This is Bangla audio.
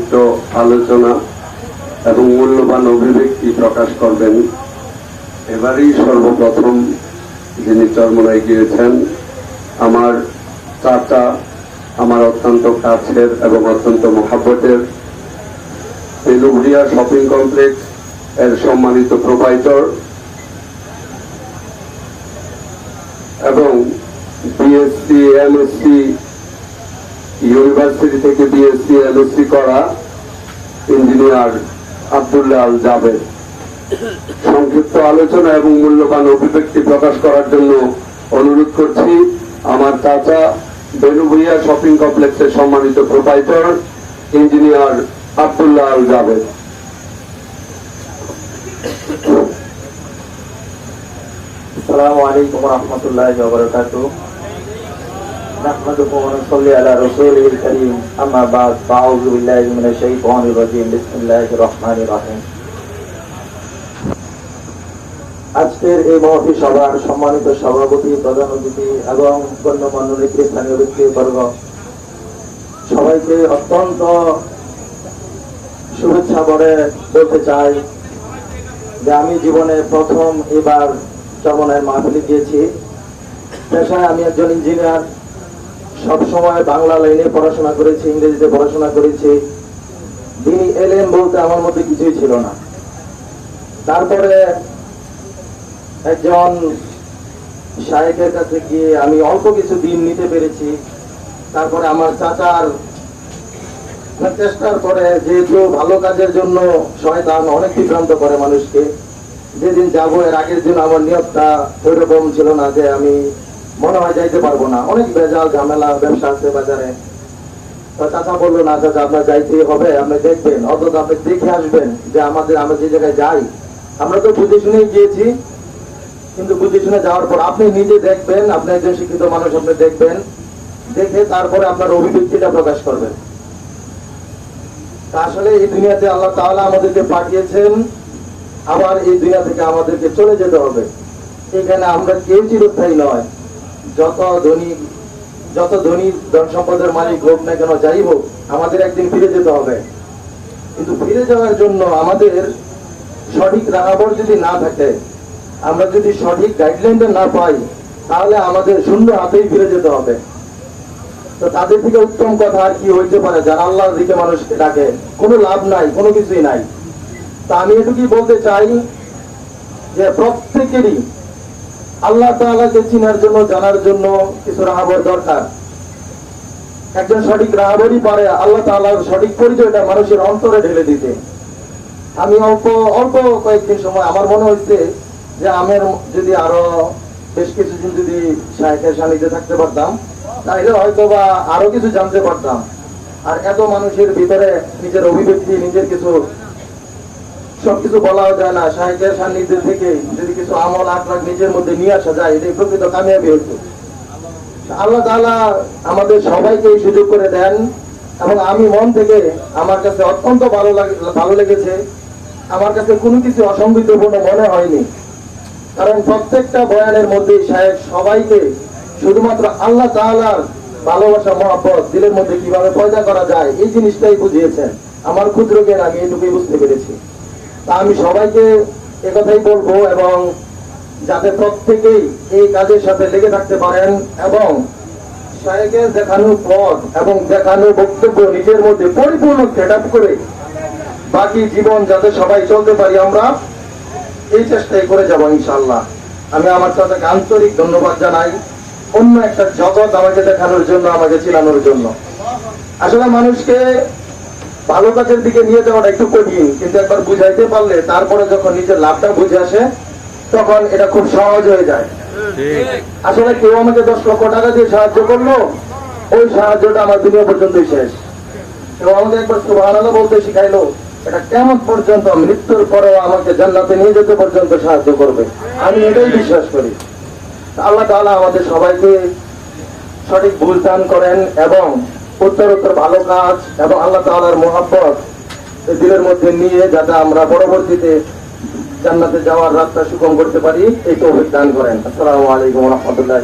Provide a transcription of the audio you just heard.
সংক্ষিপ্ত আলোচনা এবং মূল্যবান অভিব্যক্তি প্রকাশ করবেন। এবারেই সর্বপ্রথম যিনি চরমনায় গিয়েছেন, আমার চাচা, আমার অত্যন্ত কাছের এবং অত্যন্ত মহাব্বতের তেলুঘরিয়া শপিং কমপ্লেক্স এর সম্মানিত প্রোপাইটর এবং বিএসসি এমএসসি ইউনিভার্সিটি থেকে বিএসসি এমএসসি করা ইঞ্জিনিয়ার আবদুল্লাহ আল জাভেদ সংক্ষিপ্ত আলোচনা এবং মূল্যবান অভিব্যক্তি প্রকাশ করার জন্য অনুরোধ করছি, আমার চাচা বেনু ভুইয়া শপিং কমপ্লেক্সের সম্মানিত প্রোপাইটার ইঞ্জিনিয়ার আবদুল্লাহ আল জাভেদ আসসালামু আলাইকুম রহমতুল্লাহ نحمده ونصلي على رسوله الكريم أما بعد فأعوذ بالله من الشيطان الرجيم بسم الله الرحمن الرحيم আজকের এই মহফি সভার সম্মানিত সভাপতি প্রধান অতিথি এবং গণ্যমান্য নেতৃস্থানীয় ব্যক্তিবর্গ সবাইকে অত্যন্ত শুভেচ্ছা করে বলতে চাই যে আমি জীবনে প্রথম এবার চমনের মাহফিলে গিয়েছি পেশায় আমি একজন ইঞ্জিনিয়ার সব সময় বাংলা লাইনে পড়াশোনা করেছি, ইংরেজিতে পড়াশোনা করেছি। তিনি এলেন বলতে আমার মধ্যে কিছুই ছিল না। তারপরে একজন শায়েকের কাছে গিয়ে আমি অল্প কিছু দিন নিতে পেরেছি। তারপরে আমার চাচার চেষ্টার পরে যেহেতু ভালো কাজের জন্য শয়তান অনেক বিভ্রান্ত করে মানুষকে, যেদিন যাব এর আগের দিন আমার নিয়তটা ওইরকম ছিল না যে আমি মনে হয় যাইতে পারব না। অনেক বেজাল ঝামেলা, ব্যবসা আছে বাজারে। চাচা বলল, না চাচা, আপনার যাইতে হবে, আপনি দেখবেন। অন্তত আপনি দেখে আসবেন যে আমাদের, আমরা যে জায়গায় যাই, আমরা তো বুঝে শুনেই গিয়েছি। কিন্তু বুঝে শুনে যাওয়ার পর আপনি নিজে দেখবেন, আপনি একজন শিক্ষিত মানুষ, আপনি দেখবেন। দেখে তারপরে আপনার অভিব্যক্তিটা প্রকাশ করবেন। আসলে এই দুনিয়াতে আল্লাহ তাআলা আমাদেরকে পাঠিয়েছেন। আবার এই দুনিয়া থেকে আমাদেরকে চলে যেতে হবে। এখানে আমরা কেউ চিরস্থায়ী নয়। যত ধনী যত ধনী ধন সম্পদের মালিক হোক না কেন, যাই হোক, আমাদের একদিন ফিরে যেতে হবে। কিন্তু ফিরে যাওয়ার জন্য আমাদের সঠিক রাহাবর যদি না থাকে, আমরা যদি সঠিক গাইডলাইনটা না পাই, তাহলে আমাদের শূন্য হাতেই ফিরে যেতে হবে। তো তাদের থেকে উত্তম কথা আর কি হইতে পারে, যারা আল্লাহর দিকে মানুষকে ডাকে, কোনো লাভ নাই, কোনো কিছুই নাই। তা আমি এটুকুই বলতে চাই যে প্রত্যেকেরই আল্লাহ তাআলাকে চিনার জন্য, জানার জন্য কিছু রাহাবর দরকার। একজন সঠিক রাহাবরই পারে, আল্লাহ তাআলার সঠিক পরিচয়টা মানুষের অন্তরে ঢেলে দিতে। আমি অল্প অল্প কয়েকদিন সময়, আমার মনে হচ্ছে যে আমের যদি আরও বেশ কিছুদিন যদি সাহেবের সান্নিধ্যে থাকতে পারতাম, তাহলে হয়তো বা আরও কিছু জানতে পারতাম। আর এত মানুষের ভিতরে নিজের অভিব্যক্তি, নিজের কিছু সবকিছু বলাও যায় না। সাহেবের সান্নিধ্যে থেকে যদি কিছু আমল, আখলাখ নিজের মধ্যে নিয়ে আসা যায়, এটাই প্রকৃত কামিয়াবি হতো আল্লাহ তাআলা আমাদের সবাইকে এই সুযোগ করে দেন এবং আমি মন থেকে আমার কাছে অত্যন্ত ভালো লাগে, ভালো লেগেছে। আমার কাছে কোনো কিছু অসংবিতপূর্ণ মনে হয়নি। কারণ প্রত্যেকটা বয়ানের মধ্যে সাহেব সবাইকে শুধুমাত্র আল্লাহ তাআলার ভালোবাসা, মহাব্বত, দিলের মধ্যে কীভাবে পয়দা করা যায়, এই জিনিসটাই বুঝিয়েছেন। আমার ক্ষুদ্র জ্ঞান আমি এটুকুই বুঝতে পেরেছি। তা আমি সবাইকে একথাই বলব এবং যাতে প্রত্যেকেই এই কাজের সাথে লেগে থাকতে পারেন এবং শায়েকের দেখানো পথ এবং দেখানো বক্তব্য নিজের মধ্যে পরিপূর্ণ সেট করে বাকি জীবন যাতে সবাই চলতে পারি আমরা, এই চেষ্টাই করে যাব ইনশাল্লাহ আমি আমার সাথে আন্তরিক ধন্যবাদ জানাই। অন্য একটা জগৎ আমাকে দেখানোর জন্য, আমাকে চিনানোর জন্য। আসলে মানুষকে ভালো কাজের দিকে নিয়ে যাওয়াটা একটু কঠিন কিন্তু একবার বুঝাইতে পারলে তারপরে যখন নিজের লাভটা বুঝে আসে তখন এটা খুব সহজ হয়ে যায়। আসলে কেউ আমাকে দশ লক্ষ টাকা দিয়ে সাহায্য করল ওই সাহায্যটা আমার দুনিয়া পর্যন্তই শেষ। কেউ আমাকে একবার সুবহানাল্লাহ বলতে শিখাইলো এটা কেমন পর্যন্ত মৃত্যুর পরেও আমাকে জান্নাতে নিয়ে যেতে পর্যন্ত সাহায্য করবে। আমি এটাই বিশ্বাস করি। আল্লাহ তাআলা আমাদের সবাইকে সঠিক ভুল দান করেন এবং উত্তর উত্তর ভালো কাজ এবং আল্লাহ তালার মোহাব্বত দিলের মধ্যে নিয়ে যাতে আমরা পরবর্তীতে জান্নাতে যাওয়ার রাস্তা সুগম করতে পারি, এই তো দান করেন। আসসালামু আলাইকুম রহমতুল্লাহ